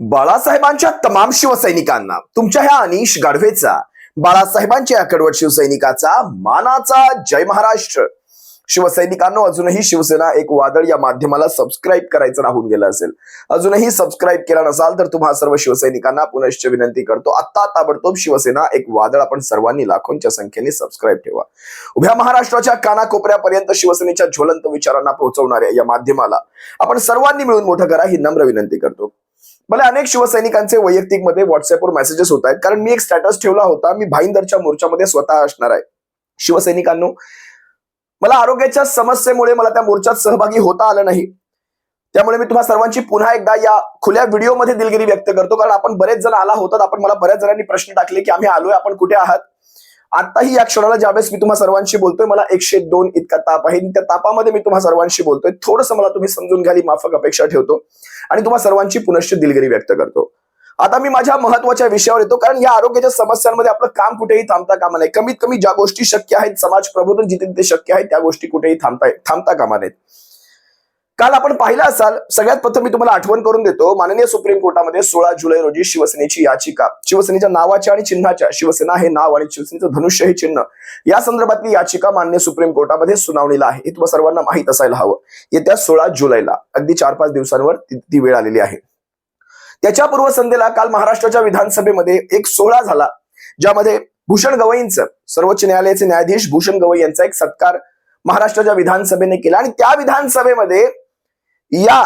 बाळासाहेबांच्या तमाम शिवसैनिकांना तुमच्या ह्या अनिश गाढवेचा बाळासाहेबांच्या या कडवट शिवसैनिकाचा मानाचा जय महाराष्ट्र. शिवसैनिकांना अजूनही शिवसेना एक वादळ या माध्यमाला सबस्क्राईब करायचं राहून गेलं असेल. अजूनही सबस्क्राईब केला नसाल तर तुम्हा सर्व शिवसैनिकांना पुनश्च विनंती करतो आत्ता ताबडतोब शिवसेना एक वादळ आपण सर्वांनी लाखोंच्या संख्येने सबस्क्राईब ठेवा. उभ्या महाराष्ट्राच्या कानाकोपऱ्यापर्यंत शिवसेनेच्या ज्वलंत विचारांना पोहोचवणाऱ्या या माध्यमाला आपण सर्वांनी मिळून मोठं करा ही नम्र विनंती करतो. मला अनेक शिवसैनिकांचे वैयक्तिकमध्ये व्हॉट्सअपवर मेसेजेस होत आहेत. कारण मी एक स्टॅटस ठेवला होता. मी भाईंदरच्या मोर्चामध्ये स्वतः असणार आहे. शिवसैनिकांनो मला आरोग्याच्या समस्येमुळे मला त्या मोर्चात सहभागी होता आलं नाही. त्यामुळे मी तुम्हा सर्वांची पुन्हा एकदा या खुल्या व्हिडिओमध्ये दिलगिरी व्यक्त करतो. कारण आपण बरेच जण आला होतात. आपण मला बऱ्याच जणांनी प्रश्न टाकले की आम्ही आलोय आपण कुठे आहात? आताही या क्षणाला ज्यावेळेस मी तुम्हा सर्वांशी बोलतोय मला एकशे दोन इतका ताप आहे. त्या तापामध्ये मी तुम्हा सर्वांशी बोलतोय. थोडंसं मला तुम्ही समजून घ्याली माफक अपेक्षा ठेवतो. आणि तुम्हा सर्वांची पुनश्च दिलगिरी व्यक्त करतो. आता मी माझ्या महत्त्वाच्या विषयावर येतो कारण या आरोग्याच्या समस्यांमध्ये आपलं काम कुठेही थांबता कामा नये. कमीत कमी ज्या गोष्टी शक्य आहेत समाज प्रबोधन जिथे तिथे शक्य आहे त्या गोष्टी कुठेही थांबता थांबता कामा नयेत. काल आपण पाहिलं असाल सगळ्यात प्रथम मी तुम्हाला आठवण करून देतो माननीय सुप्रीम कोर्टामध्ये सोळा जुलै रोजी शिवसेनेची याचिका. शिवसेनेच्या नावाच्या आणि चिन्हाच्या शिवसेना हे नाव आणि शिवसेनेचं धनुष्य हे चिन्ह. या संदर्भातली याचिका मान्य सुप्रीम कोर्टामध्ये सुनावणीला आहे. हे तुम्हाला सर्वांना माहीत असायला हवं. येत्या सोळा जुलैला अगदी चार पाच दिवसांवर ती ती वेळ आलेली आहे. त्याच्या पूर्वसंध्येला काल महाराष्ट्राच्या विधानसभेमध्ये एक सोहळा झाला ज्यामध्ये भूषण गवईंचं सर्वोच्च न्यायालयाचे न्यायाधीश भूषण गवई यांचा एक सत्कार महाराष्ट्राच्या विधानसभेने केला. आणि त्या विधानसभेमध्ये या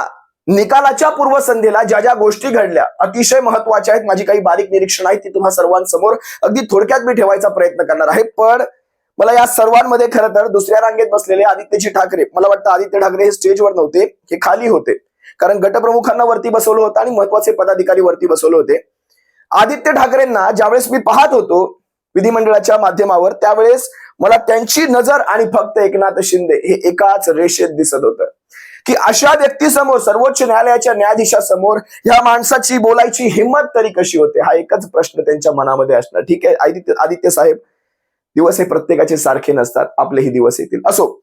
निकालाच्या पूर्वसंध्येला ज्या ज्या गोष्टी घडल्या अतिशय महत्त्वाच्या आहेत. माझी काही बारीक निरीक्षण आहेत ती तुम्हा सर्वांसमोर अगदी थोडक्यात मी ठेवायचा प्रयत्न करणार आहे. पण मला या सर्वांमध्ये खरं तर दुसऱ्या रांगेत बसलेले आदित्यजी ठाकरे मला वाटतं आदित्य ठाकरे हे स्टेजवर नव्हते हे खाली होते. कारण गटप्रमुखांना वरती बसवलं होतं आणि महत्त्वाचे पदाधिकारी वरती बसवले होते. आदित्य ठाकरेंना ज्यावेळेस मी पाहत होतो विधिमंडळाच्या माध्यमावर त्यावेळेस मला त्यांची नजर आणि फक्त एकनाथ शिंदे हे एकाच रेषेत दिसत होतं. की अशा व्यक्तीसमोर सर्वोच्च न्यायालयाच्या न्यायाधीशासमोर ह्या माणसाची बोलायची हिंमत तरी कशी होते? हा एकच प्रश्न त्यांच्या मनामध्ये असणार. ठीक आहे आदित्य आदित्य साहेब दिवस हे प्रत्येकाचे सारखे नसतात आपलेही दिवस येतील. असो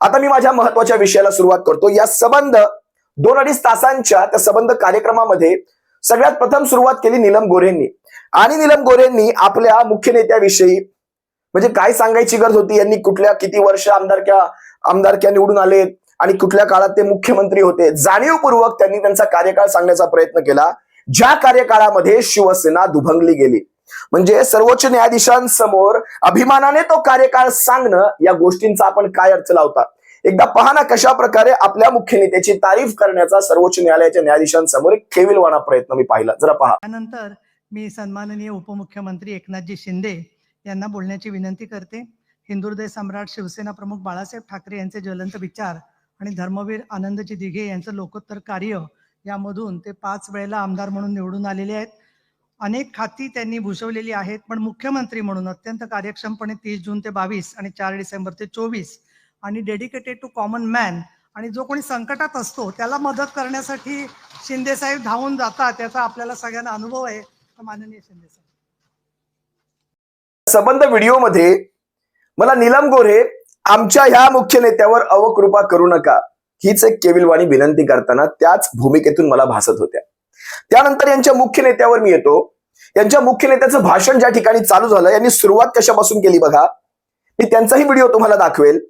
आता मी माझ्या महत्त्वाच्या विषयाला सुरुवात करतो. या संबंध दोन अडीच तासांच्या त्या संबंध कार्यक्रमामध्ये सगळ्यात प्रथम सुरुवात केली नीलम गोरेंनी आणि नीलम गोरेंनी आपल्या मुख्य नेत्याविषयी म्हणजे काय सांगायची गरज होती? यांनी कुठल्या किती वर्ष आमदारक्या आमदारक्या निवडून आलेत? आणि कुठल्या काळात ते मुख्यमंत्री होते जाणीवपूर्वक त्यांनी त्यांचा कार्यकाळ सांगण्याचा प्रयत्न केला. ज्या कार्यकाळामध्ये शिवसेना दुभंगली गेली. म्हणजे सर्वोच्च न्यायाधीशांसमोर अभिमानाने तो कार्यकाळ सांगणं या गोष्टींचा आपण काय अर्थ लावता? एकदा पहा ना कशा प्रकारे आपल्या मुख्य नेत्याची तारीफ करण्याचा सर्वोच्च न्यायालयाच्या न्यायाधीशांसमोर एक खेविलवाणा प्रयत्न मी पाहिला. जरा पहा. त्यानंतर मी सन्माननीय उपमुख्यमंत्री एकनाथजी शिंदे यांना बोलण्याची विनंती करते. हिंदुहृदय सम्राट शिवसेना प्रमुख बाळासाहेब ठाकरे यांचे ज्वलंत विचार आणि धर्मवीर आनंदजी दिघे यांचं लोकोत्तर कार्य यामधून ते पाच वेळेला आमदार म्हणून निवडून आलेले आहेत. अनेक खाती त्यांनी भूषवलेली आहेत पण मुख्यमंत्री म्हणून अत्यंत कार्यक्षमपणे तीस जून ते बावीस आणि चार डिसेंबर ते चोवीस आणि डेडिकेटेड टू कॉमन मॅन आणि जो कोणी संकटात असतो त्याला मदत करण्यासाठी शिंदेसाहेब धावून जातात त्याचा आपल्याला सगळ्यांना अनुभव आहे. माननीय शिंदे साहेब. व्हिडिओ व्हिडिओमध्ये मला नीलम गोरे आमच्या ह्या मुख्य नेत्यावर अवकृपा करू नका. हीच एक केविलवाणी विनंती करताना त्याच भूमिकेतून मला भासत होत्या. त्यानंतर यांच्या मुख्य नेत्यावर मी येतो. यांच्या मुख्य नेत्याचं भाषण ज्या ठिकाणी चालू झालं यांनी सुरुवात कशापासून केली बघा? मी त्यांचाही व्हिडिओ तुम्हाला दाखवेल.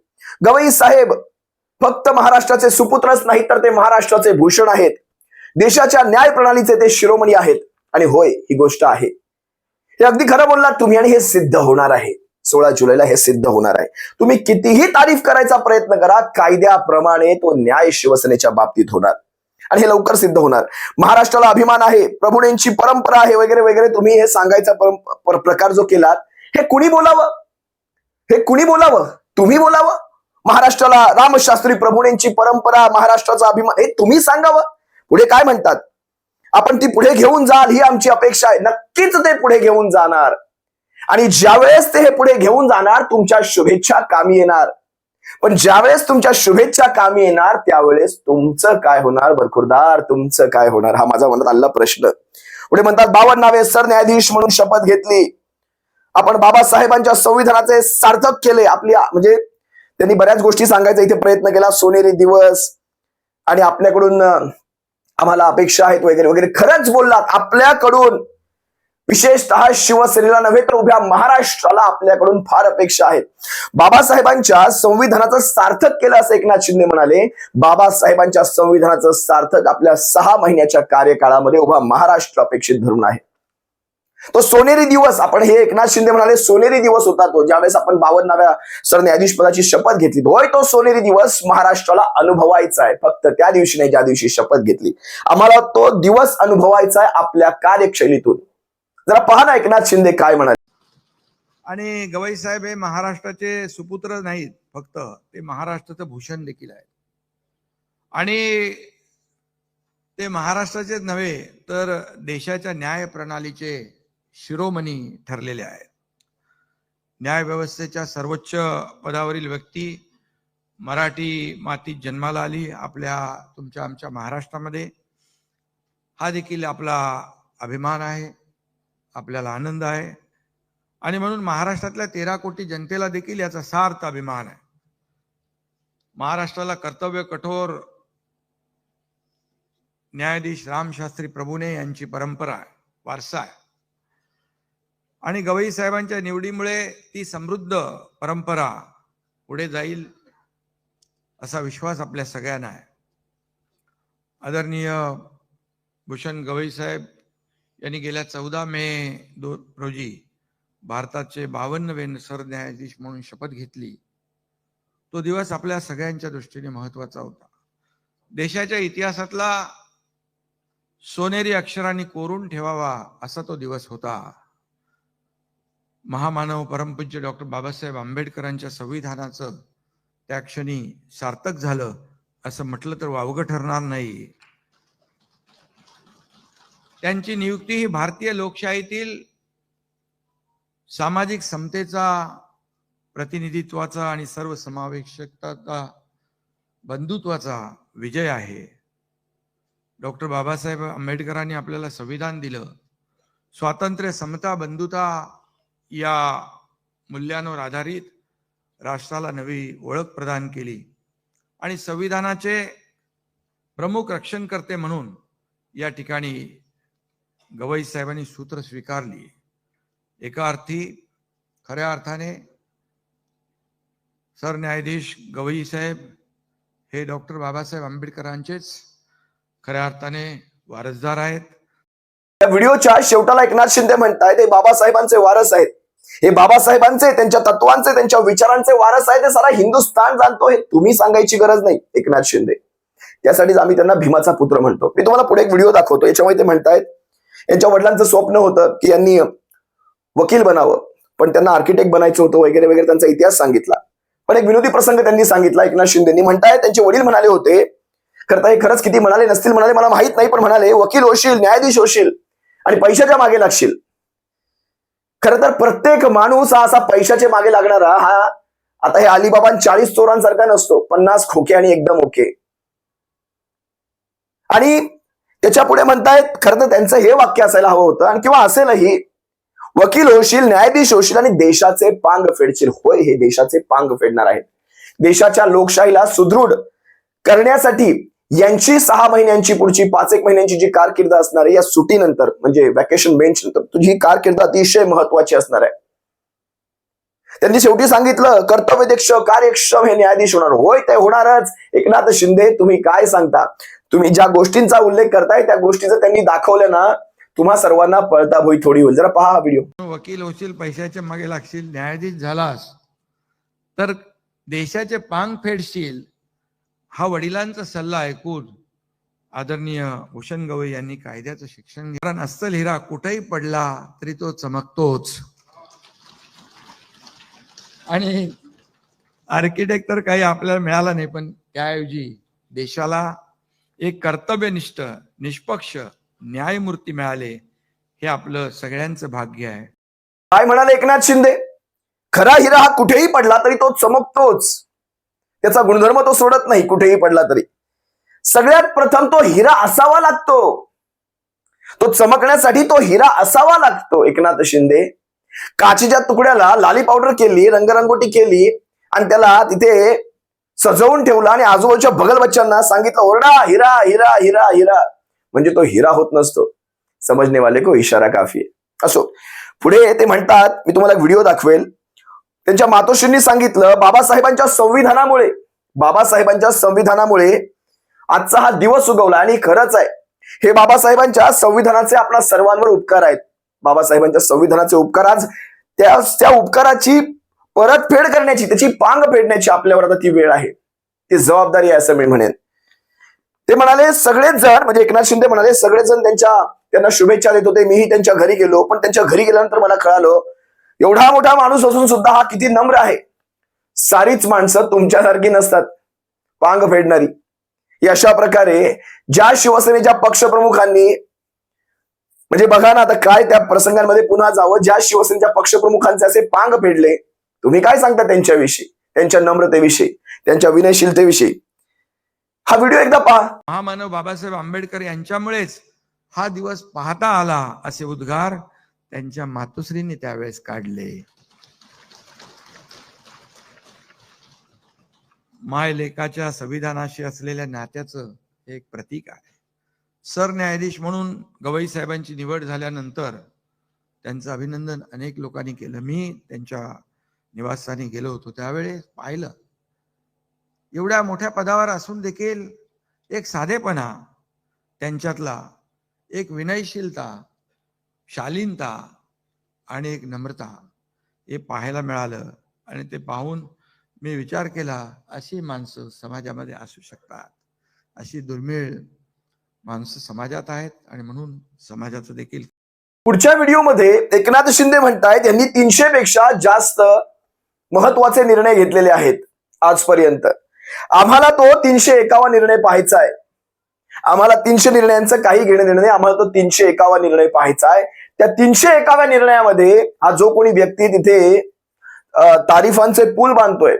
गवई साहेब फक्त महाराष्ट्राचे सुपुत्रच नाही तर ते महाराष्ट्राचे भूषण आहेत. देशाच्या न्याय प्रणालीचे ते शिरोमणी आहेत. आणि होय ही गोष्ट आहे. हे अगदी खरं बोललात तुम्ही आणि हे सिद्ध होणार आहे. सोळा जुलैला हे सिद्ध होणार आहे. तुम्ही कितीही तारीफ करायचा प्रयत्न करा कायद्याप्रमाणे तो न्याय शिवसेनेच्या बाबतीत होणार. आणि हे लवकर सिद्ध होणार. महाराष्ट्राला अभिमान आहे प्रभुणेंची परंपरा आहे वगैरे वगैरे तुम्ही हे सांगायचा पर- प्रकार जो केलात हे कुणी बोलावं? हे कुणी बोलावं? तुम्ही बोलावं? महाराष्ट्राला रामशास्त्री प्रभुणेंची परंपरा महाराष्ट्राचा अभिमान हे तुम्ही सांगावं? पुढे काय म्हणतात? आपण ती पुढे घेऊन जाल ही आमची अपेक्षा आहे. नक्कीच ते पुढे घेऊन जाणार. आणि ज्यावेळेस ते हे पुढे घेऊन जाणार तुमच्या शुभेच्छा कामी येणार. पण ज्यावेळेस तुमच्या शुभेच्छा कामी येणार त्यावेळेस तुमचं काय होणार? भरखुरदार तुमचं काय होणार? हा माझा मनात आलेला प्रश्न. पुढे म्हणतात बावन्नावे सरन्यायाधीश म्हणून शपथ घेतली. आपण बाबासाहेबांच्या संविधानाचे सार्थक केले. आपली म्हणजे त्यांनी बऱ्याच गोष्टी सांगायचा इथे प्रयत्न केला. सोनेरी दिवस आणि आपल्याकडून आम्हाला अपेक्षा आहेत वगैरे वगैरे. खरंच बोललात आपल्याकडून विशेषतः शिवसेनेला नव्हे तर उभ्या महाराष्ट्राला आपल्याकडून फार अपेक्षा आहेत बाबासाहेबांच्या संविधानाचं सार्थक केलं असं एकनाथ शिंदे म्हणाले. बाबासाहेबांच्या संविधानाचं सार्थक आपल्या सहा महिन्याच्या कार्यकाळामध्ये उभा महाराष्ट्र अपेक्षित धरून आहे. तो सोनेरी दिवस आपण हे एकनाथ शिंदे म्हणाले सोनेरी दिवस होता तो. ज्यावेळेस आपण बावन्नाव्या सरन्यायाधीश पदाची शपथ घेतली होय तो सोनेरी दिवस महाराष्ट्राला अनुभवायचा आहे. फक्त त्या दिवशी नाही ज्या दिवशी शपथ घेतली. आम्हाला तो दिवस अनुभवायचा आहे आपल्या कार्यशैलीतून. जरा पहा ना एकनाथ शिंदे काय म्हणाले. आणि गवई साहेब हे महाराष्ट्राचे सुपुत्र नाहीत फक्त ते महाराष्ट्राचं भूषण देखील आहेत. आणि ते महाराष्ट्राचेच नव्हे तर देशाच्या न्याय प्रणालीचे शिरोमणी ठरलेले आहेत. न्याय व्यवस्थेच्या सर्वोच्च पदावरील व्यक्ती मराठी मातीत जन्माला आली आपल्या तुमच्या आमच्या महाराष्ट्रामध्ये. हा देखील आपला अभिमान आहे. आपल्याला आनंद आहे. आणि म्हणून महाराष्ट्रातल्या तेरा कोटी जनतेला देखील याचा सार्थ अभिमान आहे. महाराष्ट्राला कर्तव्य कठोर न्यायाधीश रामशास्त्री प्रभूने यांची परंपरा आहे वारसा आहे. आणि गवई साहेबांच्या निवडीमुळे ती समृद्ध परंपरा पुढे जाईल असा विश्वास आपल्या सगळ्यांना आहे. आदरणीय भूषण गवई साहेब यांनी गेल्या चौदा मे दो रोजी भारताचे बावन्नवे सरन्यायाधीश म्हणून शपथ घेतली. तो दिवस आपल्या सगळ्यांच्या दृष्टीने महत्त्वाचा होता. देशाच्या इतिहासातला सोनेरी अक्षरांनी कोरून ठेवावा असा तो दिवस होता. महामानव परमपूज्य डॉक्टर बाबासाहेब आंबेडकरांच्या संविधानाचं त्या क्षणी सार्थक झालं असं म्हटलं तर वावगं ठरणार नाही. त्यांची नियुक्ती ही भारतीय लोकशाहीतील सामाजिक समतेचा प्रतिनिधित्वाचा आणि सर्वसमावेशकता बंधुत्वाचा विजय आहे. डॉक्टर बाबासाहेब आंबेडकरांनी आपल्याला संविधान दिलं. स्वातंत्र्य समता बंधुता या मूल्यांवर आधारित राष्ट्राला नवी ओळख प्रदान केली. आणि संविधानाचे प्रमुख रक्षणकर्ते म्हणून या ठिकाणी गवई साहेबांनी सूत्र स्वीकारली. एका अर्थी खऱ्या अर्थाने सरन्यायाधीश गवई साहेब हे डॉक्टर बाबासाहेब आंबेडकरांचेच खऱ्या अर्थाने वारसदार आहेत. या व्हिडिओच्या शेवटाला एकनाथ शिंदे म्हणतायत हे बाबासाहेबांचे वारस आहेत. हे बाबासाहेबांचे त्यांच्या तत्वांचे त्यांच्या विचारांचे वारस आहेत. हे सारा हिंदुस्थान जाणतो हे तुम्ही सांगायची गरज नाही एकनाथ शिंदे. त्यासाठीच आम्ही त्यांना भीमाचा पुत्र म्हणतो. मी तुम्हाला पुढे एक व्हिडिओ दाखवतो याच्यामध्ये ते म्हणतायत यांच्या वडिलांचं स्वप्न होतं की यांनी वकील बनावं. पण त्यांना आर्किटेक्ट बनायचं होतं वगैरे वगैरे त्यांचा इतिहास सांगितला. पण एक विनोदी प्रसंग त्यांनी सांगितला एकनाथ शिंदेनी म्हणताय त्यांचे वडील म्हणाले होते खरं हे खरंच किती म्हणाले नसतील म्हणाले मला माहीत नाही पण म्हणाले वकील होशील न्यायाधीश होशील आणि पैशाच्या मागे लागशील. खर तर प्रत्येक माणूस हा असा पैशाच्या मागे लागणारा हा आता हे अलिबाबा चाळीस चोरांसारखा नसतो. पन्नास खोके आणि एकदम ओके. आणि त्याच्या पुढे म्हणतायत खरं तर त्यांचं हे वाक्य असायला हवं होतं. आणि किंवा असेलही वकील होशील न्यायाधीश होशील आणि देशाचे पांग फेडशील. होय हे देशाचे पांग फेडणार आहेत. देशाच्या लोकशाहीला सुदृढ करण्यासाठी यांची सहा महिन्यांची पुढची पाच एक महिन्यांची जी कारकीर्द असणार आहे या सुटीनंतर म्हणजे वॅकेशन बेंच नंतर तुझी कारकिर्द अतिशय महत्वाची असणार आहे. त्यांनी शेवटी सांगितलं कर्तव्यदक्ष कार्यक्षम हे न्यायाधीश होणार. होय ते होणारच. एकनाथ शिंदे तुम्ही काय सांगता? तुम्ही ज्या गोष्टींचा उल्लेख करताय त्या गोष्टीचं त्यांनी दाखवलं ना तुम्हा सर्वांना पळता भोई थोडी होईल. जरा पहा हा व्हिडिओ वकील होशील पैशाच्या मागे लागशील न्यायाधीश झालास तर देशाचे पांग फेडशील हा वडिलांचा सल्ला ऐकून आदरणीय भूषण गवई यांनी कायद्याचं शिक्षण घेतलं कारण अस्सल हिरा कुठेही पडला तरी तो चमकतोच. आणि आर्किटेक्ट तर काही आपल्याला मिळाला नाही पण त्याऐवजी देशाला एक कर्तव्यनिष्ठ निष्पक्ष न्यायमूर्ती मिळाले हे आपलं सगळ्यांचं भाग्य आहे. काय म्हणाले एकनाथ शिंदे? खरा हिरा हा कुठेही पडला तरी तो चमकतोच. त्याचा गुणधर्म तो सोडत नाही कुठेही पडला तरी. सगळ्यात प्रथम तो हिरा असावा लागतो. तो चमकण्यासाठी तो हिरा असावा लागतो एकनाथ शिंदे. काचीच्या तुकड्याला लाली पावडर केली रंगरंगोटी केली आणि त्याला तिथे सजवून ठेवलं आणि आजूबाजूच्या बगल बच्चांना सांगितलं ओरडा हिरा हिरा हिरा हिरा. म्हणजे तो हिरा होत नसतो. समजने वाले को इशारा काफी आहे. असो पुढे ते म्हणतात मी तुम्हाला व्हिडिओ दाखवेल. त्यांच्या मातोश्रींनी सांगितलं बाबासाहेबांच्या संविधानामुळे बाबासाहेबांच्या संविधानामुळे आजचा हा दिवस उगवला आणि खरंच आहे. हे बाबासाहेबांच्या संविधानाचे आपल्या सर्वांवर उपकार आहेत. बाबासाहेबांच्या संविधानाचे उपकार आज त्या त्या उपकाराची परतफेड करण्याची त्याची पांग फेडण्याची आपल्यावर आता ती वेळ आहे. ती जबाबदारी आहे असं मी म्हणेन. ते म्हणाले सगळेच जण म्हणजे एकनाथ शिंदे म्हणाले सगळेच जण त्यांच्या त्यांना शुभेच्छा देत होते मीही त्यांच्या घरी गेलो पण त्यांच्या घरी गेल्यानंतर मला कळालं एवढा मोठा माणूस असून सुद्धा हा किती नम्र आहे. सारीच माणसं तुमच्यासारखी नसतात पांग फेडणारी. अशा प्रकारे ज्या शिवसेनेच्या पक्षप्रमुखांनी म्हणजे बघा ना आता काय त्या प्रसंगांमध्ये पुन्हा जावं ज्या शिवसेनेच्या पक्षप्रमुखांचे असे पांग फेडले तुम्ही काय सांगता त्यांच्याविषयी? त्यांच्या नम्रतेविषयी त्यांच्या विनयशीलतेविषयी? हा व्हिडिओ एकदा पहा. महामानव बाबासाहेब आंबेडकर यांच्यामुळेच हा दिवस पाहता आला असे उद्गार त्यांच्या मातोश्रीने त्यावेळेस काढले. मायलेकाच्या संविधानाशी असलेल्या नात्याचं हे एक प्रतीक आहे. सरन्यायाधीश म्हणून गवई साहेबांची निवड झाल्यानंतर त्यांचं अभिनंदन अनेक लोकांनी केलं. मी त्यांच्या निवासस्थानी गेलो होतो त्यावेळेस पाहिलं. एवढ्या मोठ्या पदावर असून देखील एक साधेपणा त्यांच्यातला एक विनयशीलता शालीनता आणि एक नम्रता हे पाहायला मिळालं आणि ते पाहून मी विचार केला अशी माणसं समाजामध्ये असू शकतात. अशी दुर्मिळ माणसं समाजात आहेत आणि म्हणून समाजाचं देखील पुढच्या व्हिडिओमध्ये एकनाथ शिंदे म्हणतायत यांनी तीनशे पेक्षा जास्त महत्त्वाचे निर्णय घेतलेले आहेत आजपर्यंत. आम्हाला तो तीनशे एकावा निर्णय पाहायचा आहे. आम्हाला तीनशे निर्णयांचं काही घेणं देणं नाही. आम्हाला तो तीनशे एकावा निर्णय पाहायचा आहे. त्या तीनशे एकाव्या निर्णयामध्ये हा जो कोणी व्यक्ती तिथे तारीफांचे पूल बांधतोय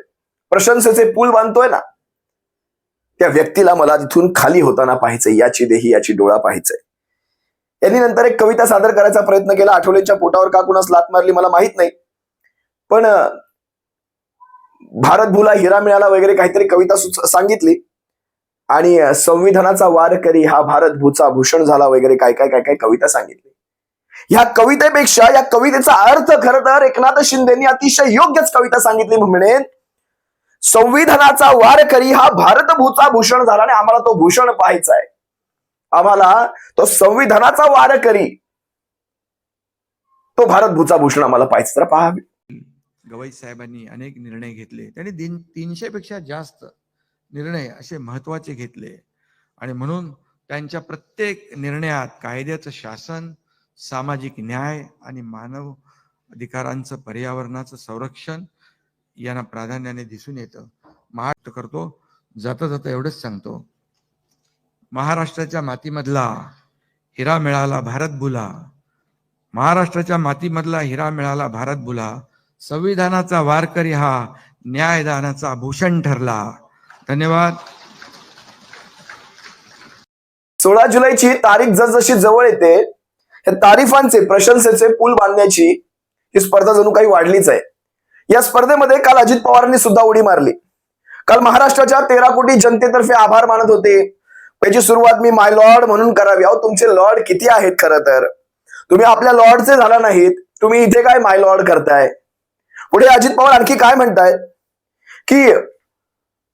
प्रशंसेचे पूल बांधतोय ना त्या व्यक्तीला मला तिथून खाली होताना पाहायचंय. याची देही याची डोळा पाहायचंय. त्यांनी नंतर एक कविता सादर करायचा प्रयत्न केला. आठवलेच्या पोटावर का कुणास लात मारली मला माहीत नाही. पण भारत भूला हिरा मिळाला वगैरे काहीतरी कविता सांगितली. आणि संविधानाचा वार करी हा भारत भूचा भूषण झाला वगैरे काय काय काय काय कविता सांगितली. ह्या कवितेपेक्षा या कवितेचा अर्थ खर तर एकनाथ शिंदेनी अतिशय योग्यच कविता सांगितली म्हणेन संविधानाचा वार करी हा भारत भूचा भूषण झाला आणि आम्हाला तो भूषण पाहायचा आहे. आम्हाला तो संविधानाचा वार करी तो भारत भूचा भूषण आम्हाला पाहायचं तर पहा गवई साहेबांनी अनेक निर्णय घेतले. त्यांनी दिन तीनशे पेक्षा जास्त निर्णय असे महत्त्वाचे घेतले. आणि म्हणून त्यांच्या प्रत्येक निर्णयात कायद्याचं शासन सामाजिक न्याय आणि मानव अधिकारांचं पर्यावरणाचं संरक्षण यांना प्राधान्याने दिसून येतं. महाराष्ट्र करतो जाता जाता एवढंच सांगतो. महाराष्ट्राच्या मातीमधला हिरा मिळाला भारत बुला महाराष्ट्राच्या मातीमधला हिरा मिळाला भारत बुला संविधानाचा वारकरी हा न्यायदानाचा भूषण ठरला. धन्यवाद. सोळा जुलैची तारीख जसजशी जवळ येते या तारीफांचे प्रशंसेचे पूल बांधण्याची ही स्पर्धा जणू काही वाढलीच आहे. या स्पर्धेमध्ये काल अजित पवारांनी सुद्धा उडी मारली. काल महाराष्ट्राच्या तेरा कोटी जनतेतर्फे आभार मानत होते. याची सुरुवात मी माय लॉर्ड म्हणून करावी. अहो तुमचे लॉर्ड किती आहेत खरं तर? तुम्ही आपल्या लॉर्डचे झाला नाहीत. तुम्ही इथे काय माय लॉर्ड करताय? पुढे अजित पवार आणखी काय म्हणताय? की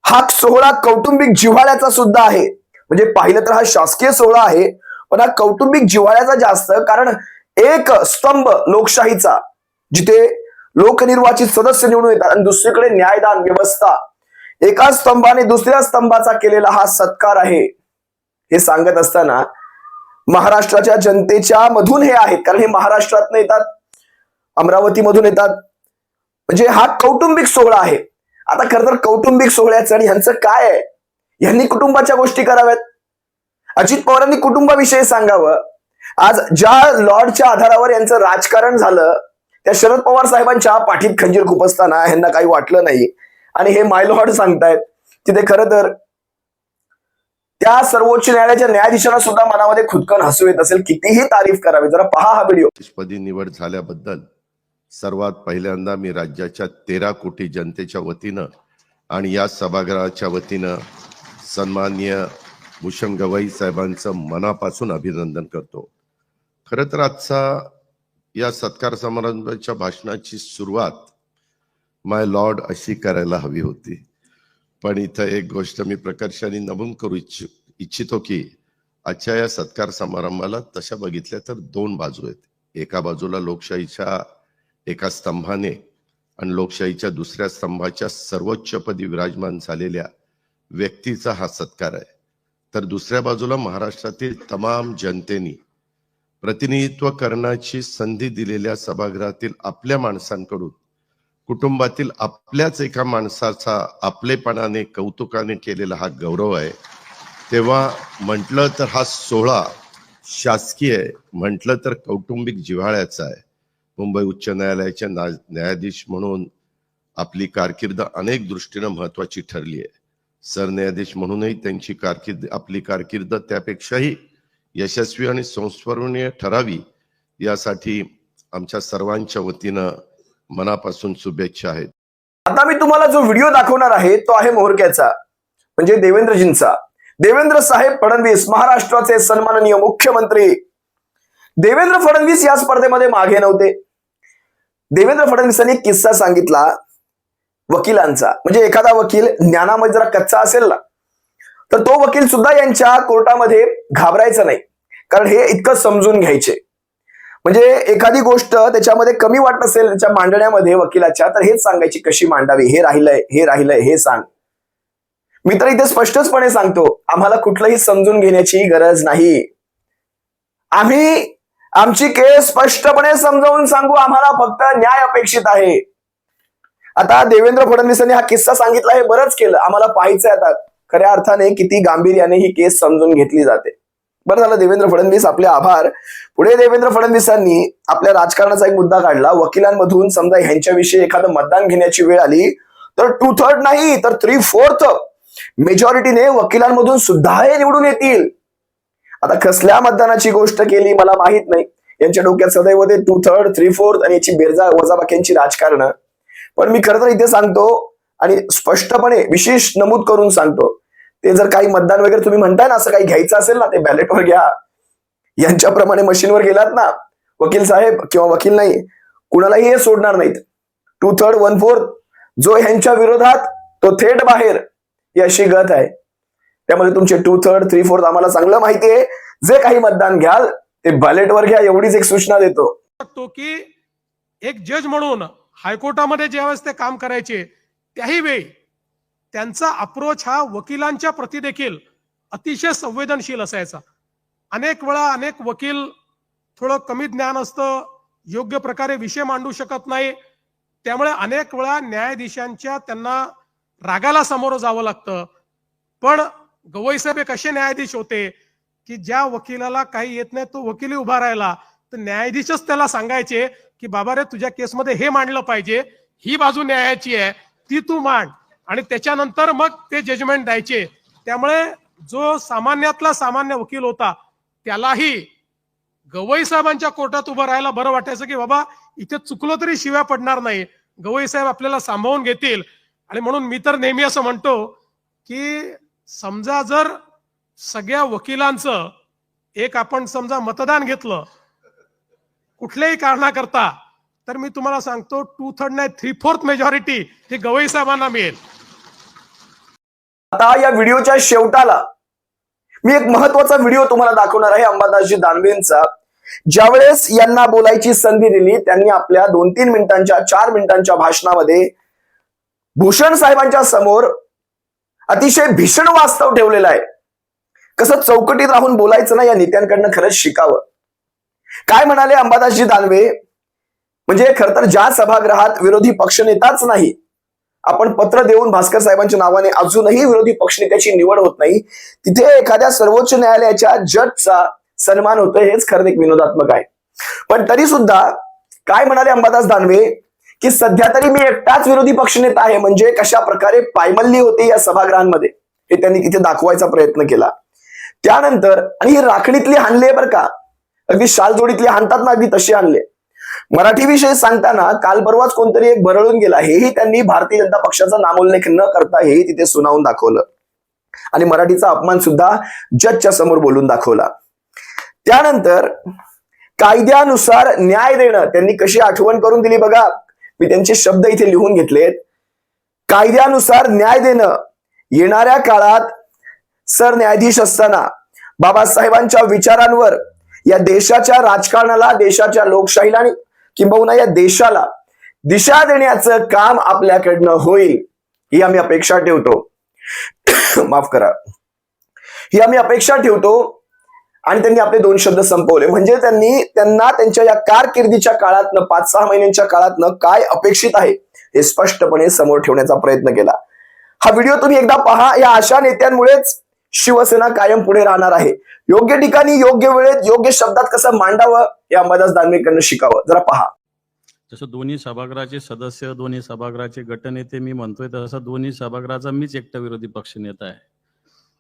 हा सोहळा कौटुंबिक जिव्हाळ्याचा सुद्धा आहे. म्हणजे पाहिलं तर हा शासकीय सोहळा आहे पण हा कौटुंबिक जिव्हाळ्याचा जास्त कारण एक स्तंभ लोकशाहीचा जिथे लोकनिर्वाचित सदस्य निवडून येतात आणि दुसरीकडे न्यायदान व्यवस्था. एका स्तंभाने दुसऱ्या स्तंभाचा केलेला हा सत्कार आहे. हे सांगत असताना महाराष्ट्राच्या जनतेच्या मधून हे आहेत कारण हे महाराष्ट्रात येतात अमरावतीमधून येतात म्हणजे हा कौटुंबिक सोहळा आहे. आता खर तर कौटुंबिक सोहळ्याचं आणि ह्यांचं काय आहे? यांनी कुटुंबाच्या गोष्टी कराव्यात. अजित पवारांनी कुटुंबाविषयी सांगावं. आज ज्या लॉर्डच्या आधारावर यांचं राजकारण झालं त्या शरद पवार साहेबांच्या पाठीत खंजीर खुपसताना ह्यांना काही वाटलं नाही. आणि हे माय लॉर्ड सांगतायत तिथे खरं तर त्या सर्वोच्च न्यायालयाच्या न्यायाधीशांना सुद्धा मनामध्ये खुदकन हसू येत असेल. कितीही तारीफ करावी जरा पहा हा व्हिडिओ. पदी निवड झाल्याबद्दल सर्वात पहिल्यांदा मी राज्याच्या तेरा कोटी जनतेच्या वतीनं आणि या सभागृहाच्या वतीनं सन्माननीय भूषण गवाई साहेबांचं मनापासून अभिनंदन करतो. खरं तर आजचा या सत्कार समारंभाच्या भाषणाची सुरुवात माय लॉर्ड अशी करायला हवी होती. पण इथं एक गोष्ट मी प्रकर्षाने नमून करू इच्छि इच्छितो की आजच्या या सत्कार समारंभाला तशा बघितल्या तर दोन बाजू आहेत. एका बाजूला लोकशाहीच्या एका स्तंभाने आणि लोकशाहीच्या दुसऱ्या स्तंभाच्या सर्वोच्चपदी विराजमान झालेल्या व्यक्तीचा हा सत्कार आहे. तर दुसऱ्या बाजूला महाराष्ट्रातील तमाम जनतेनी प्रतिनिधित्व करण्याची संधी दिलेल्या सभागृहातील आपल्या माणसांकडून कुटुंबातील आपल्याच एका माणसाचा आपलेपणाने कौतुकाने केलेला हा गौरव आहे. तेव्हा म्हटलं तर हा सोहळा शासकीय आहे म्हटलं तर कौटुंबिक जिव्हाळ्याचा आहे. मुंबई उच्च न्यायालयाच्या न्यायाधीश म्हणून आपली कारकीर्द अनेक दृष्टीनं महत्वाची ठरली आहे. सरन्यायाधीश म्हणूनही त्यांची कारकीर्द आपली कारकीर्द त्यापेक्षाही यशस्वी आणि संस्मरणीय ठरावी यासाठी आमच्या सर्वांच्या वतीनं मनापासून शुभेच्छा आहेत. आता मी तुम्हाला जो व्हिडिओ दाखवणार आहे तो आहे मोहरक्याचा म्हणजे देवेंद्रजींचा. देवेंद्र साहेब फडणवीस महाराष्ट्राचे सन्माननीय मुख्यमंत्री. देवेंद्र फडणवीस या स्पर्धेमध्ये मागे नव्हते. देवेंद्र फडणवीसांनी एक किस्सा सांगितला वकिलांचा. म्हणजे एखादा वकील ज्ञानामध्ये जरा कच्चा असेल ना तर तो वकील सुद्धा यांच्या कोर्टामध्ये घाबरायचा नाही. कारण हे इतकं समजून घ्यायचे. म्हणजे एखादी गोष्ट त्याच्यामध्ये कमी वाटत असेल त्याच्या मांडण्यामध्ये वकिलाच्या तर हेच सांगायची कशी मांडावी हे राहिलंय हे राहिलंय हे सांग. मी तर इथे स्पष्टचपणे सांगतो आम्हाला कुठलंही समजून घेण्याची गरज नाही. आम्ही आमची केस स्पष्टपणे समजावून सांगू आम्हाला फक्त न्याय अपेक्षित आहे. आता देवेंद्र फडणवीसांनी हा किस्सा सांगितला हे बरंच केलं. आम्हाला पाहायचं आता. खऱ्या अर्थाने किती गांभीर्याने ही केस समजून घेतली जाते. बरं झालं देवेंद्र फडणवीस आपले आभार. पुढे देवेंद्र फडणवीसांनी आपल्या राजकारणाचा एक मुद्दा काढला. वकिलांमधून समजा ह्यांच्याविषयी एखादं मतदान घेण्याची वेळ आली तर टू थर्ड नाही तर थ्री फोर्थ मेजॉरिटीने वकिलांमधून सुद्धा हे निवडून येतील. आता कसल्या मतदानाची गोष्ट केली मला माहीत नाही. यांच्या डोक्यात सदैव ते टू थर्ड थ्री फोर्थ आणि याची बेरजा वजाबाक्यांची राजकारण. पण मी खरं तर इथे सांगतो आणि स्पष्टपणे विशेष नमूद करून सांगतो. ते जर काही मतदान वगैरे तुम्ही म्हणताय ना असं काही घ्यायचं असेल ना ते बॅलेटवर घ्या. यांच्याप्रमाणे मशीनवर गेलात ना वकील साहेब किंवा वकील नाही कुणालाही हे सोडणार नाहीत. टू थर्ड वन फोर्थ जो ह्यांच्या विरोधात तो थेट बाहेर ही अशी गत आहे. त्यामध्ये तुमचे टू थर्ड थ्री फोर्थ आम्हाला चांगलं माहिती आहे. जे काही मतदान घ्याल ते बॅलेटवर घ्या एवढीच एक सूचना देतो. की एक जज म्हणून हायकोर्टामध्ये ज्यावेळेस ते काम करायचे त्याही वेळी त्यांचा अप्रोच हा वकिलांच्या प्रती देखील अतिशय संवेदनशील असायचा. अनेक वेळा अनेक वकील थोडं कमी ज्ञान असतं योग्य प्रकारे विषय मांडू शकत नाही. त्यामुळे अनेक वेळा न्यायाधीशांच्या त्यांना रागाला सामोरं जावं लागतं. पण गवई साहेब एक असे न्यायाधीश होते की ज्या वकिलाला काही येत नाही तो वकील उभा राहिला. तर न्यायाधीशच त्याला सांगायचे की बाबा रे तुझ्या केसमध्ये हे मांडलं पाहिजे. ही बाजू न्यायाची आहे ती तू मांड. आणि त्याच्यानंतर मग ते जजमेंट द्यायचे. त्यामुळे जो सामान्यातला सामान्य वकील होता त्यालाही गवई साहेबांच्या कोर्टात उभं राहायला बरं वाटायचं की बाबा इथे चुकलो तरी शिव्या पडणार नाही. गवई साहेब आपल्याला सांभाळून घेतील. आणि म्हणून मी तर नेहमी असं म्हणतो की समजा जर सगळ्या वकिलांचं एक आपण समजा मतदान घेतलं कुठल्याही कारणाकरता तर मी तुम्हाला सांगतो टू थर्ड नाही थ्री फोर्थ मेजॉरिटी ही गवई साहेबांना मिळेल. आता या व्हिडिओच्या शेवटाला मी एक महत्त्वाचा व्हिडिओ तुम्हाला दाखवणार आहे अंबादासजी दानवेंचा. ज्यावेळेस यांना बोलायची संधी दिली त्यांनी आपल्या दोन तीन मिनिटांच्या चार मिनिटांच्या भाषणामध्ये भूषण साहेबांच्या समोर अतिशय भीषण वास्तव ठेवलेलं आहे. कसं चौकटीत राहून बोलायचं ना या नेत्यांकडनं खरंच शिकावं. काय म्हणाले अंबादासजी दानवे? म्हणजे खर तर ज्या सभागृहात विरोधी पक्षनेताच नाही आपण पत्र देऊन भास्कर साहेबांच्या नावाने अजूनही विरोधी पक्षनेत्याची निवड होत नाही तिथे एखाद्या सर्वोच्च न्यायालयाच्या जजचा सन्मान होतोय हेच खरं एक विनोदात्मक आहे. पण तरी सुद्धा काय म्हणाले अंबादास दानवे? की सध्या तरी मी एकटाच विरोधी पक्षनेता आहे. म्हणजे कशा प्रकारे पायमल्ली होते या सभागृहांमध्ये हे त्यांनी तिथे दाखवायचा प्रयत्न केला. त्यानंतर आणि हे राखणीतली हाणली आहे बरं का अगदी शालजोडीतले हाणतात ना अगदी तशी आणले मराठी विषय सांगताना काल परवाच कोणतरी एक भरळून गेला. हेही त्यांनी भारतीय जनता पक्षाचा नामोल्लेख न करता हेही तिथे सुनावून दाखवलं. आणि मराठीचा अपमान सुद्धा जजच्या समोर बोलून दाखवला. त्यानंतर कायद्यानुसार न्याय देणं त्यांनी कशी आठवण करून दिली बघा. मी त्यांचे शब्द इथे लिहून घेतलेत. कायद्यानुसार न्याय देणं येणाऱ्या काळात सरन्यायाधीश असताना बाबासाहेबांच्या विचारांवर या देशाच्या राजकारणाला देशाच्या लोकशाहीला आणि किंबहुना या देशाला दिशा देण्याचं काम आपल्याकडनं होईल ही आम्ही अपेक्षा ठेवतो. माफ करा. ही आम्ही अपेक्षा ठेवतो आणि त्यांनी आपले दोन शब्द संपवले. म्हणजे त्यांनी त्यांना त्यांच्या या कारकिर्दीच्या काळातनं पाच सहा महिन्यांच्या काळातनं काय अपेक्षित आहे हे स्पष्टपणे समोर ठेवण्याचा प्रयत्न केला. हा व्हिडिओ तुम्ही एकदा पहा या अशा नेत्यांमुळेच शिवसेना कायम पुढे राहणार आहे. योग्य ठिकाणी योग्य वेळेत योग्य शब्दात कसं मांडावं हे अंबादास दानवेकडनं शिकावं. जरा पहा. जसं दोन्ही सभागृहाचे सदस्य दोन्ही सभागृहाचे गटनेते मी म्हणतोय तसं दोन्ही सभागृहाचा मीच एकटा विरोधी पक्षनेता आहे.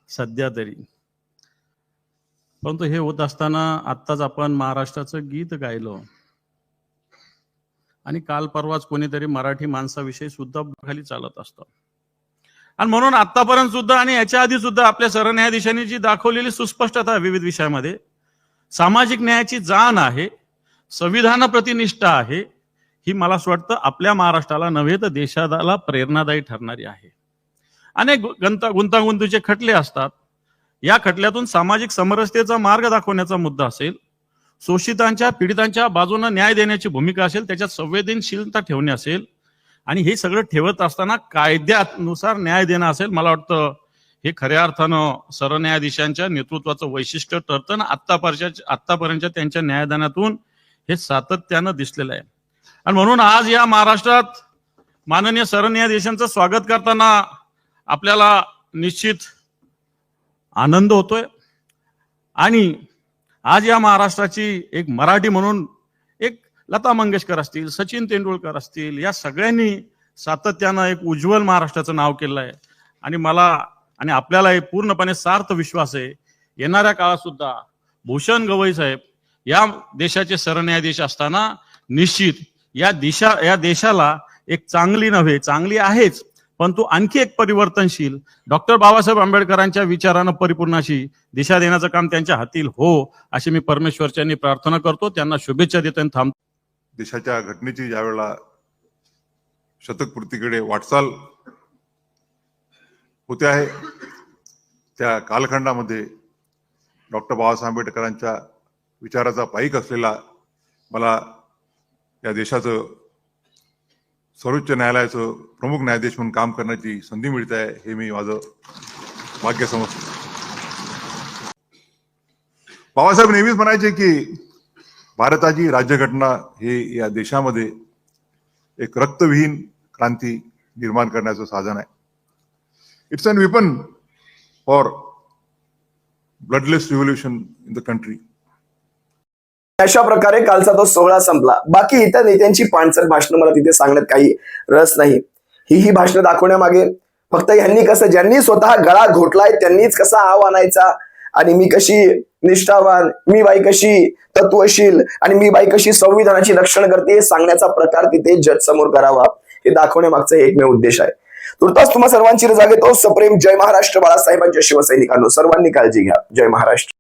सध्या तरी. परंतु हे होत असताना आत्ताच आपण महाराष्ट्राचं गीत गायलो. आणि काल परवाच कोणीतरी मराठी माणसाविषयी सुद्धा खाली चालत असतो. आणि म्हणून आतापर्यंत सुद्धा आणि याच्या आधी सुद्धा आपल्या सरन्यायाधीशांनी जी दाखवलेली सुस्पष्टता विविध विषयामध्ये सामाजिक न्यायाची जाण आहे संविधान प्रतिनिष्ठा आहे ही मला असं वाटतं आपल्या महाराष्ट्राला नव्हे तर देशाला प्रेरणादायी ठरणारी आहे. अनेक गुंता गुंतागुंतीचे खटले असतात. या खटल्यातून सामाजिक समरसतेचा मार्ग दाखवण्याचा मुद्दा असेल शोषितांच्या पीडितांच्या बाजूने न्याय देण्याची भूमिका असेल त्याच्यात संवेदनशीलता ठेवणे असेल आणि हे सगळं ठेवत असताना कायद्यानुसार न्याय देणं असेल मला वाटतं हे खऱ्या अर्थानं सरन्यायाधीशांच्या नेतृत्वाचं वैशिष्ट्य ठरतं आणि आत्तापर्यंत त्यांच्या न्यायदानातून हे सातत्यानं दिसलेलं आहे. आणि म्हणून आज या महाराष्ट्रात माननीय सरन्यायाधीशांचं स्वागत करताना आपल्याला निश्चित आनंद होतोय. आणि आज या महाराष्ट्राची एक मराठी म्हणून एक लता मंगेशकर असतील सचिन तेंडुलकर असतील या सगळ्यांनी सातत्यानं एक उज्ज्वल महाराष्ट्राचं नाव केलं आहे. आणि मला आणि आपल्याला हे पूर्णपणे सार्थ विश्वास आहे. येणाऱ्या काळात सुद्धा भूषण गवई साहेब या देशाचे सरन्यायाधीश असताना निश्चित या दिशा या देशाला एक चांगली नव्हे चांगली आहेच. परंतु आणखी एक परिवर्तनशील. डॉक्टर बाबासाहेब आंबेडकरांच्या विचारानं परिपूर्ण अशी दिशा देण्याचं काम त्यांच्या हातील हो अशी मी परमेश्वरच्यांनी प्रार्थना करतो. त्यांना शुभेच्छा देतो आणि थांबतो देशाच्या घटनेची ज्यावेळेला शतकपूर्तीकडे वाटचाल होते आहे त्या कालखंडामध्ये डॉक्टर बाबासाहेब आंबेडकरांच्या विचाराचा पाईक असलेला मला या देशाचं सर्वोच्च न्यायालयाचं प्रमुख न्यायाधीश म्हणून काम करण्याची संधी मिळते आहे हे मी माझं भाग्य समजतो. बाबासाहेब नेहमीच म्हणायचे की भारताची राज्यघटना हे या देशामध्ये एक रक्तविहीन क्रांती निर्माण करण्याचं साधन आहे. It's an weapon for bloodless revolution in the country अशा प्रकारे कालचा तो सोहळा संपला. बाकी इतर नेत्यांची पाणसर भाषणं मला तिथे सांगण्यात काही रस नाही. ही ही भाषणं दाखवण्यामागे फक्त यांनी कसं ज्यांनी स्वतः गळा घोटलाय त्यांनीच कसा आव आणायचा? आणि मी कशी निष्ठावान मी बाई कशी तत्वशील आणि मी बाई कशी संविधानाची रक्षण करते हे सांगण्याचा प्रकार तिथे जज समोर करावा हे दाखवण्यामागचा एकमेव उद्देश आहे. तुर्तास तुम्हा सर्वांची रजा घेतो सप्रेम. जय महाराष्ट्र बाळासाहेबांच्या शिवसैनिकांनो. सर्वांनी काळजी घ्या. जय महाराष्ट्र.